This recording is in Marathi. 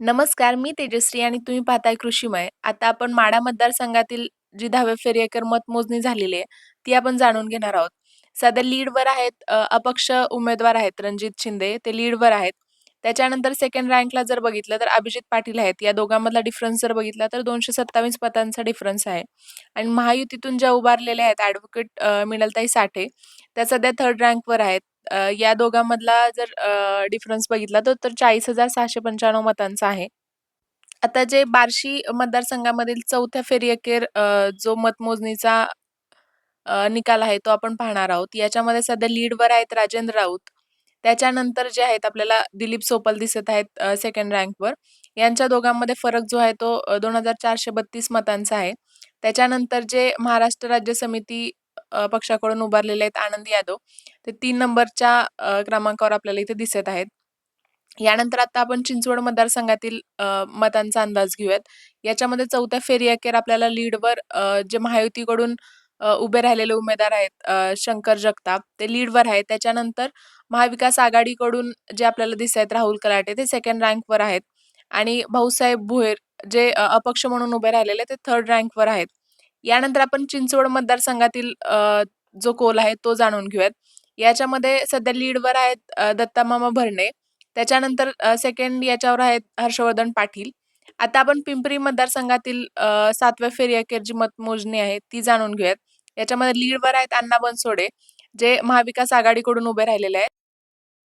नमस्कार, मी तेजश्री आणि तुम्ही पाहताय कृषीमय. आता आपण माढा मतदारसंघातील जी 10व्या फेरी एकर मतमोजणी झालेली आहे, ती आपण जाणून घेणार आहोत. सध्या लीडवर आहेत अ, अपक्ष उमेदवार आहेत रणजित शिंदे, ते लीडवर आहेत. त्याच्यानंतर सेकंड रँकला जर बघितलं तर अभिजित पाटील आहेत. या दोघांमधला डिफरन्स जर बघितला तर 227 मतांचा डिफरन्स आहे. आणि महायुतीतून ज्या उभारलेल्या आहेत ॲडव्होकेट अ, मिनलताई साठे, त्या सध्या थर्ड रँकवर आहेत. अ, या दोघांमधला जर डिफरन्स बघितला तर तर 40,695 मतांचा आहे. आता जे बार्शी मतदारसंघामधील चौथ्या फेरीअखेर अ, जो मतमोजणीचा अ, निकाल आहे तो आपण पाहणार आहोत. याच्यामध्ये सध्या लीडवर आहेत राजेंद्र राऊत. त्याच्यानंतर जे आहेत आपल्याला दिलीप सोपल दिसत आहेत अ, सेकंड रँकवर. यांच्या दोघांमध्ये फरक जो आहे तो अ, 2,432 मतांचा आहे. त्याच्यानंतर जे महाराष्ट्र राज्य समिती पक्षाकडून उभारलेले आहेत आनंद यादव, ते तीन नंबरच्या क्रमांकावर आपल्याला इथे दिसत आहेत. यानंतर आता आपण चिंचवड मतदारसंघातील मतांचा अंदाज घेऊयात. याच्यामध्ये चौथ्या फेरी अखेर आपल्याला लीडवर जे महायुतीकडून उभे राहिलेले उमेदवार आहेत शंकर जगताप, ते लीडवर आहेत. त्याच्यानंतर महाविकास आघाडीकडून जे आपल्याला दिसत आहेत राहुल कलाटे, ते सेकंड रँकवर आहेत. आणि भाऊसाहेब भोयर जे अपक्ष म्हणून उभे राहिलेले ते थर्ड रँकवर आहेत. यानंतर आपण चिंचवड मतदारसंघातील जो कोल आहे तो जाणून घेऊयात. याच्यामध्ये सध्या लीडवर आहेत दत्तामामा भरणे. त्याच्यानंतर सेकंड याच्यावर आहेत हर्षवर्धन पाटील. आता आपण पिंपरी मतदारसंघातील सातव्या फेरी अखेर जी मतमोजणी आहे ती जाणून घेऊयात. याच्यामध्ये लीडवर आहेत अण्णा बनसोडे, जे महाविकास आघाडीकडून उभे राहिलेले आहेत.